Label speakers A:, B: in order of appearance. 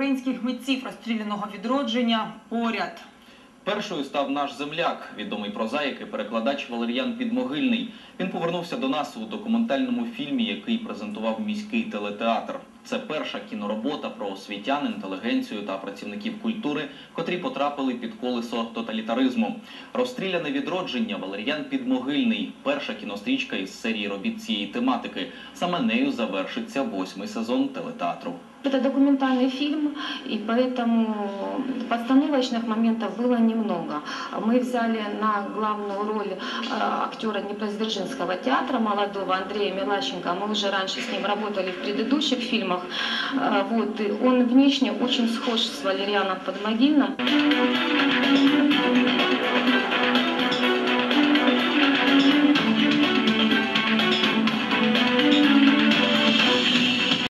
A: українських митців розстріляного відродження поряд.
B: Першою став наш земляк, відомий прозаїк і перекладач Валер'ян Підмогильний. Він повернувся до нас у документальному фільмі, який презентував міський телетеатр. Це перша кіноробота про освітян, інтелігенцію та працівників культури, котрі потрапили під колесо тоталітаризму. Розстріляне відродження Валер'ян Підмогильний. Перша кінострічка із серії робіт цієї тематики. Саме нею завершиться восьмий сезон телетеатру.
C: Это документальный фильм, и поэтому постановочных моментов было немного. Мы взяли на главную роль э, актера Днепродзержинского театра молодого Андрея Милащенко. Мы уже раньше с ним работали в предыдущих фильмах. Э, Вот, и он внешне очень схож с Валерианом Подмогильным.